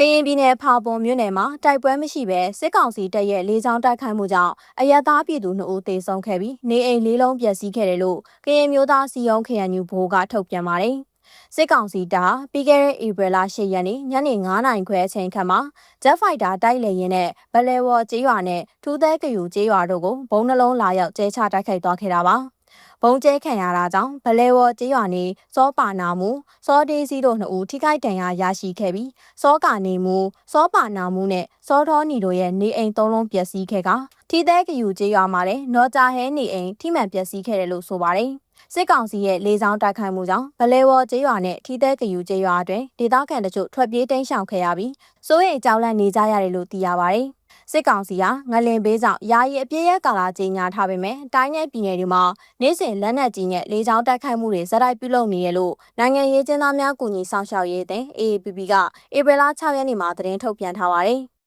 ကရင်ပြည်နယ်ဖာပွန်မြို့နယ်မှာတိုက်ပွဲမရှိဘဲစစ်ကောင်စီတပ်ရဲ့လေးချောင်းတိုက်ခိုက်မှုကြောင့်အရက်သားပြည်သူ2ဦးသေဆုံးခဲ့ပြီးနေအိမ်လေးလုံးပျက်စီးခဲ့တယ်လို့ကရင်မျိုးသားစီယုံ KNU ဘိုးကထုတ်ပြန်ပါတယ်။စစ်ကောင်စီတပ်ဟာပြီးခဲ့တဲ့ဧပြီလ10ရက်နေ့ညနေ9နာရီခွဲအချိန်ခန့်မှာဂျက်ဖိုက်တာတိုက်လေရင်နဲ့ဘလဲဝေါ်ကျေးရွာနဲ့ထူးသဲကယူကျေးရွာတို့ကိုဘုံနှလုံးလာရောက်ကျဲချတိုက်ခိုက်သွားခဲ့တာပါ။ ဘုံကျဲခံရတာကြောင့်ဗလဲဝေါ်ကျေးရွာနေစောပါနာမှုစောဒေးစီတို့နှစ်ဦးထိခိုက်ဒဏ်ရာရရှိခဲ့ပြီးစောကာနေမှုစောပါနာမှုနဲ့စောထောနီတို့ရဲ့နေအိမ်သုံးလုံးပျက်စီးခဲ့က ထီးသေးကယူကျေးရွာမှာလည်းနော်ကြဟဲနေအိမ်ထိမှန်ပျက်စီးခဲ့တယ်လို့ဆိုပါတယ်စစ်ကောင်စီရဲ့လေကြောင်းတိုက်ခိုက်မှုကြောင့်ဗလဲဝေါ်ကျေးရွာနဲ့ထီးသေးကယူကျေးရွာအတွင်းဒေသခံတချို့ထွက်ပြေးတိမ်းရှောင်ခဲ့ရပြီးစိုးရိမ်ကြောက်လန့်နေကြရတယ်လို့သိရပါတယ်စစ်ကောင်စီဟာငလင်ဘေးကြောင့်ယာယီအပြည့်ရဲ့ကာလာကြီးညာထားပေမဲ့တိုင်းနယ်ပြည်နယ်တွေမှာနေ့စဉ်လက်နက်ကြီးနဲ့လေကြောင်းတိုက်ခိုက်မှုတွေဇက်တိုက်ပြုလုပ်နေရလို့နိုင်ငံရေးကျင်းသားများကူညီဆောင်ရှောက်ရေးတဲ့ AAPP ကဧပြီလ6ရက်နေ့မှာသတင်းထုတ်ပြန်ထားပါတယ်။